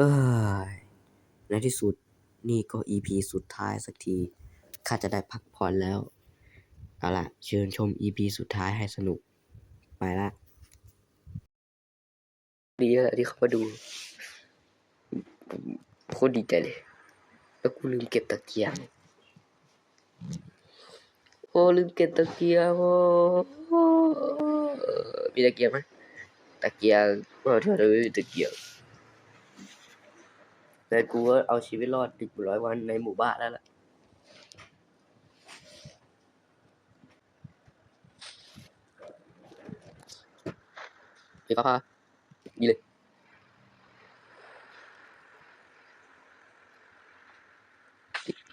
เอ้ยในที่สุดนี่ก็ EP สุดท้ายสักทีข้าจะได้พักผ่อนแล้ว เอาล่ะ เชิญชม EP สุดท้ายให้สนุก ไปละ ดีแล้วที่เขามาดูโคตรดีใจเลย แล้วกูลืมเก็บตะเกียง โอ้ลืมเก็บตะเกียงโอ้มีตะเกียงไหมตะเกียงเออเธอเลยตะเกียง แต่กูก็เอาชีวิตรอดหนึ่งร้อยวันในหมู่บ้านแล้วล่ะไฟฟ้านี่เลย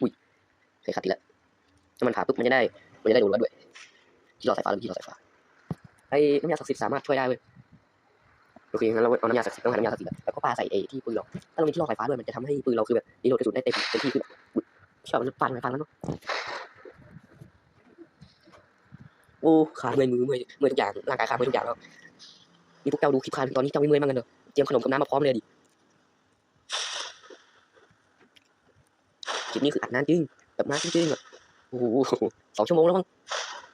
อุ้ยใส่ขัดอีกแล้วถ้ามันผ่าปุ๊บมันจะได้ มันจะได้โดนรัดด้วย ที่รอสายฟ้าหรือที่รอสายฟ้า ไอ้น้ำยาศักดิ์สิทธิ์สามารถช่วยได้เว้ย อเคงั้นเราเอาน้ำยาศักสิทธิ์ต้องหาน้ำยาศักสิแล้วก็ปาใส่ไอ้ที่ปืนเราถ้าเรามีที่รอสายฟ้าด้วยมันจะทำให้ปืนเราคือแบบรีโหลดกระสุนได้เต็มเต็มที่ขึ้นอะอุ๊ยชอบมันฟันไปฟันแล้วเนาะโอ้ขาเมื่อยมือเมื่อยเมื่อยทุกอย่างร่างกายขาเมื่อยทุกอย่างแล้วนี่พวกเจ้าดูคลิปขาตอนนี้เจ้าไม่เมื่อยมั้างกันเหรอเตรียมขนมกับน้ำมาพร้อมเลยดิคลิปนี้คืออัดนานจริงแบบนานจริงๆอะโอ้โหสองชั่วโมงแล้วมั้ง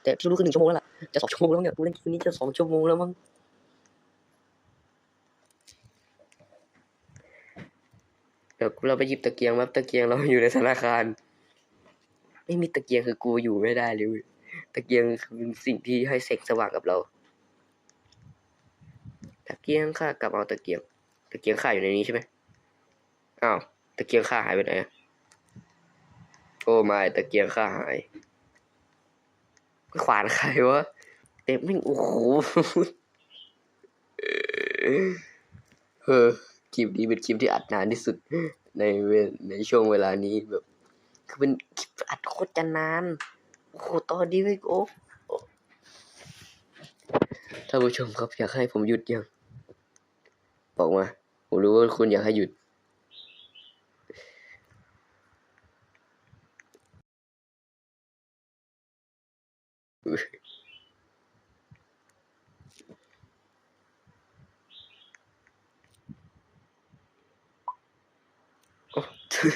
แต่ที่รู้คือหนึ่งชั่วโมงแล้วล่ะจะสองชั่วโมงแล้วเนี่ยกูเล่นคลิปนี้จะสองชั่วโมงแล้วมั้ง ดี๋ยวเราไปหยิบตะเกียงมาตะเกียงเราอยู่ในธนาคาร ไม่มีตะเกียงคือกูอยู่ไม่ได้เลยตะเกียงคือสิ่งที่ให้แสงสว่างกับเรา ตะเกียงข้ากลับเอาตะเกียง ตะเกียงข้าอยู่ในนี้ใช่ไหมอ้าวตะเกียงข้าหายไปไหนโอ้ไม่ตะเกียงข้าหายขวานใครวะเต็มไม่โอ้โหเออ คลิปนี้เป็นคลิปที่อัดนานที่สุดในเวในช่วงเวลานี้แบบ คือเป็นคลิปอัดโคตรจะนานโอ้โหตอนนี้ไม่โอ้ท่านผู้ชมครับอยากให้ผมหยุดยังบอกมา ผมรู้ว่าคุณอยากให้หยุดอ พั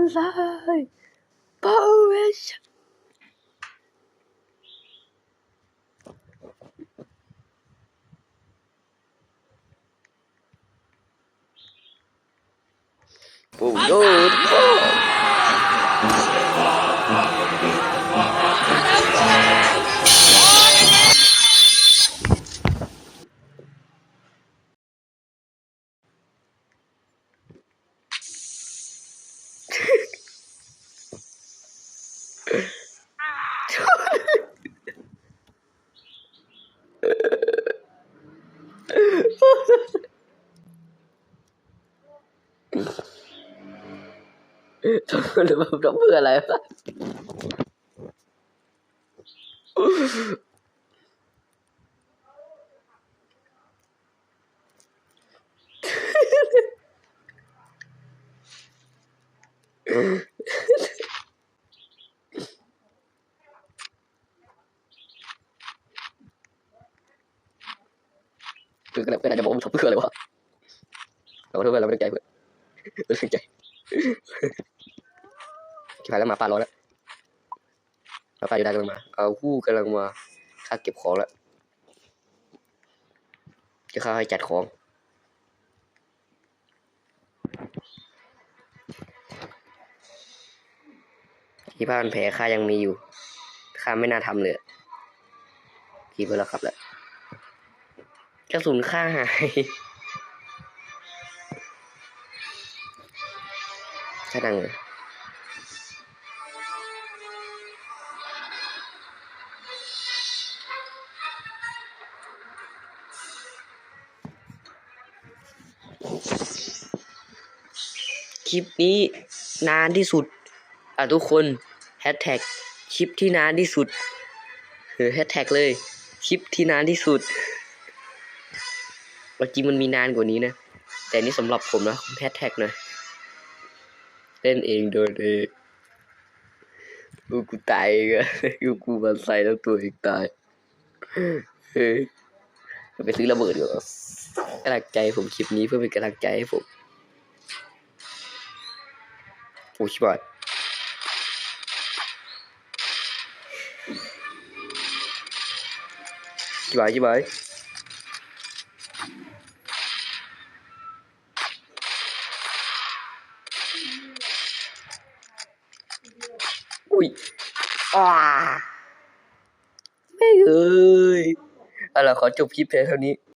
นซ้า ยพาวเวชโอ้โหทำหรือว่าทำเพื่ออะไรวะคือ ก็เพื่อนอาจจะบอกว่าทำเพื่ออะไรวะเราทำเพื่อเราไม่ได้ใจเพื่อนไม่ได้ใจชิบหายแล้วหมาป่ารอแล้วหมาป่าอยู่ได้กำลังมาเอาคู่กำลังมาค่าเก็บของแล้วจะเข้าให้จัดของที่บ้านแผลข้ายังมีอยู่ข้าไม่น่าทำเลยอะคิดไปแล้วครับแหละ กระสุนข้าหายข้าดังเลยคลิปนี้นานที่สุด อะทุกคนแฮชแท็กคลิปที่นานที่สุดเออแฮชแท็กเลย คลิปที่นานที่สุด เมื่อกี้มันมีนานกว่านี้นะ แต่นี่สำหรับผมนะแฮชแท็กหนะเล่นเองโดยเองกูกูตายอีกอะกูกูมันใส่แล้วตัวเองตายเฮ้ยไปซื้อระเบิดดีกว่ากำลังใจผมคลิปนี้เพื่อเป็นกำลังใจให้ผมโอ้ชิบหายชิบหายชิบหาย อุ้ยอ้าไม่เอ้ยเอาล่ะขอจบคลิปเพียงเท่านี้